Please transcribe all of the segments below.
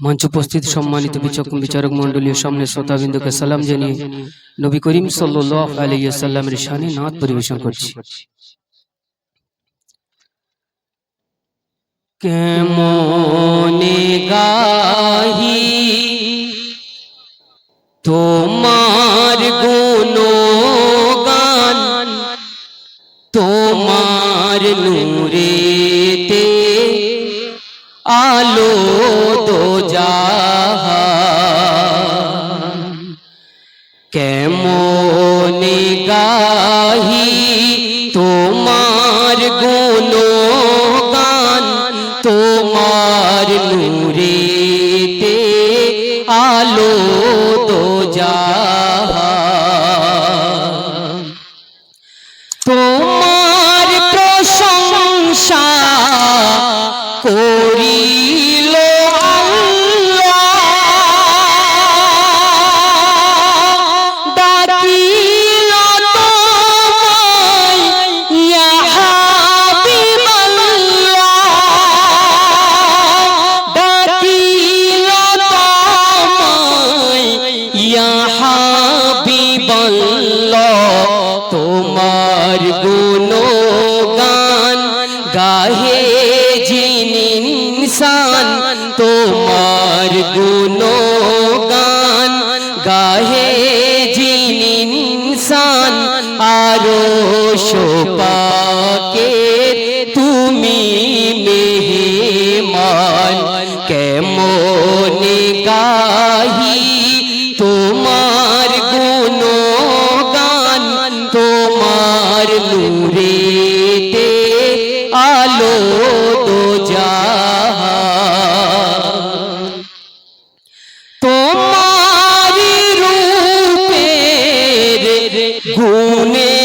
মঞ্চ উপস্থিত সম্মানিত বিচক্ষণ বিচারক সামনে শ্রোতাবিন্দুকে সালাম জানিয়ে নবী করিম পরিবেশন করছি। কেমনে নূরেতে আলো জাহান কেমনে গাহি তোমার গুণগান তোমার নূরেতে আলো তোমার গুণগান গাহে যিনি ইনসান, আরও শোপাকে তুমি মেহমান, কেমন গাহি তোমার গুণগান, তোমার নূরেতে গুণে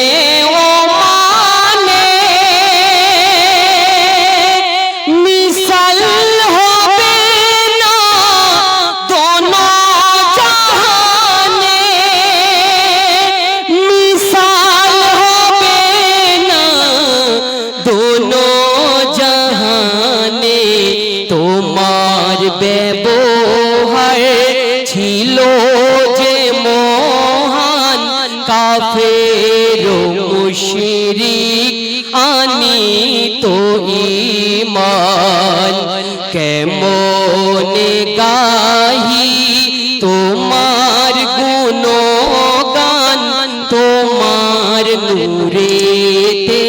কাফের মুশরিক আনি তো ইমান কেমন গাহি তোমার গুণগান? তোমার নূরেতে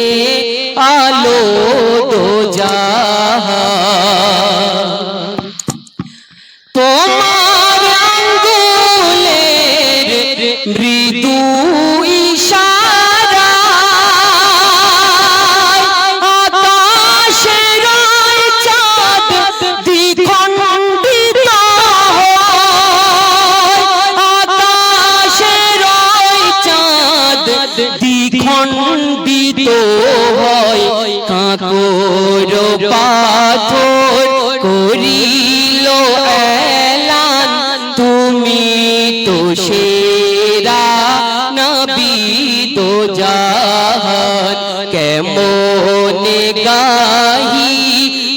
আলো কাকর পাথর করিল এলান। তুমি তো সেরা নবী তো জাহান। কেমন গাহি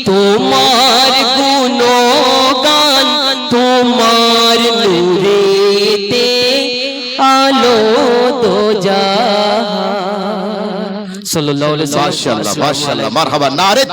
তোমার গুণগান? তোমার নূরেতে আলো তো জাহান। সাল্লাল্লাহু আলাইহি মাশাআল্লাহ মাশাআল্লাহ মারহাবা নারে